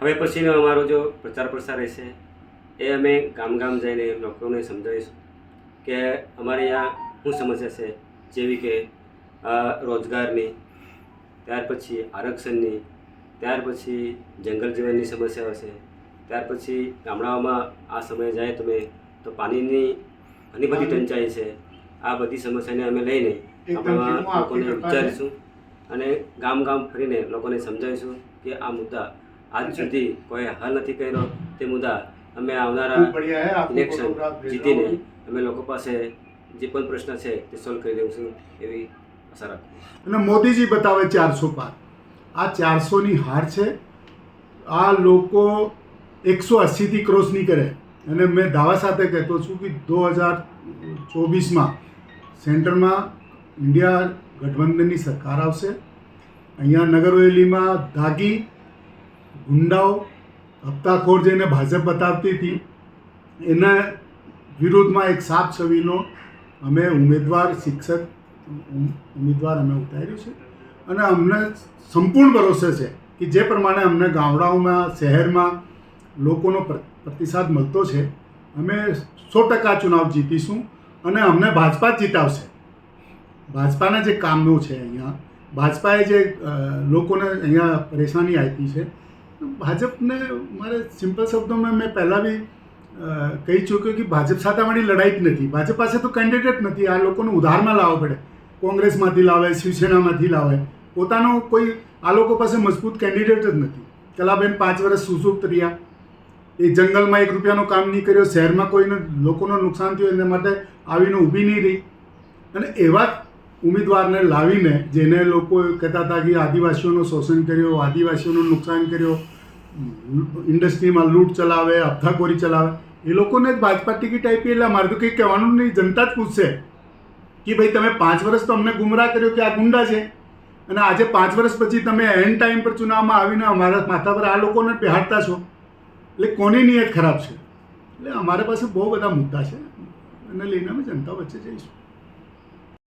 હવે પછીનો અમારો જો પ્રચાર પ્રસાર રહેશે એ અમે ગામ ગામ જઈને લોકોને સમજાવીશું કે અમારે અહીંયા શું સમસ્યા છે જેવી કે રોજગારની ત્યાર પછી આરક્ષણની ત્યાર પછી જંગલ જીવનની સમસ્યાઓ છે ત્યાર પછી ગામડાઓમાં આ સમયે જાય તમે તો પાણીની ઘણી બધી ટંચાઈ છે. આ બધી સમસ્યાને અમે લઈને આપની લોકોને વિચારીશું અને ગામ ગામ ફરીને લોકોને સમજાવીશું કે આ મુદ્દા આજ સુધી કોઈ હલ નથી કર્યો તે મુદ્દા અમે આવનારા ઇલેક્શન જીતીને અમે લોકો પાસે જે પણ પ્રશ્ન છે તે સોલ્વ કરી દઈશું એવી આશા રાખું અને મોદીજી બતાવે ચારસો પાર. આ ચારસોની હાર છે. આ લોકો એકસો અસીથી ક્રોસ નહીં કરે અને મેં દાવા સાથે કહેતો છું કે દો હજાર ચોવીસમાં સેન્ટરમાં ઇન્ડિયા ગઠબંધનની સરકાર આવશે. અહીંયા નગરવેલીમાં દાગી ગુંડાઓ હપ્તાખોર જેને ભાજપ બતાવતી હતી, એના વિરુદ્ધમાં એક સાપ છવીનો અમે ઉમેદવાર, શિક્ષક ઉમેદવાર અમે ઉતાર્યું છે. અને અમને સંપૂર્ણ ભરોસે છે કે જે પ્રમાણે અમને ગામડાઓમાં, શહેરમાં લોકોનો પ્ર- પ્રતિસાદ મળતો છે, અમે સો ટકા ચુનાવ જીતીશું અને અમને ભાજપા જ જીતાવશે. ભાજપાના જે કામો છે અહીંયા, ભાજપાએ જે લોકોને અહીંયા પરેશાની આપી છે ભાજપને મારે સિમ્પલ શબ્દોમાં મેં પહેલાં બી કહી ચૂક્યો કે ભાજપ સાથે અમારી લડાઈ જ નથી. ભાજપ પાસે તો કેન્ડિડેટ નથી. આ લોકોને ઉધારમાં લાવવો પડે. કોંગ્રેસમાંથી લાવે, શિવસેનામાંથી લાવે. પોતાનો કોઈ, આ લોકો પાસે મજબૂત કેન્ડિડેટ જ નથી. કલાબેન પાંચ વર્ષ સુસુપ્ત રહ્યા. એ જંગલમાં એક રૂપિયાનું કામ નહીં કર્યો. શહેરમાં કોઈને લોકોનું નુકસાન થયું, એના માટે આવીને ઊભી નહીં રહી. અને એવા ઉમેદવારને લાવીને જેને લોકો કહેતા હતા કે આદિવાસીઓનું શોષણ કર્યો, આદિવાસીઓનું નુકસાન કર્યો, ઇન્ડસ્ટ્રીમાં લૂંટ ચલાવે હપ્તાખોરી ચલાવે, એ લોકોને જ ભાજપા ટિકિટ આપી એટલે મારે તો કંઈ કહેવાનું નહીં, જનતા જ પૂછશે કે ભાઈ તમે પાંચ વર્ષ તો અમને ગુમરાહ કર્યો કે આ ગુંડા છે. અને આજે પાંચ વર્ષ પછી તમે એન્ડ ટાઈમ પર ચુનાવમાં આવીને અમારા માથા પર આ લોકોને પહેરતા છો, એટલે કોની નિયત ખરાબ છે? એટલે અમારા પાસે બહુ બધા મુદ્દા છે. અને લઈને અમે જનતા વચ્ચે જઈશું.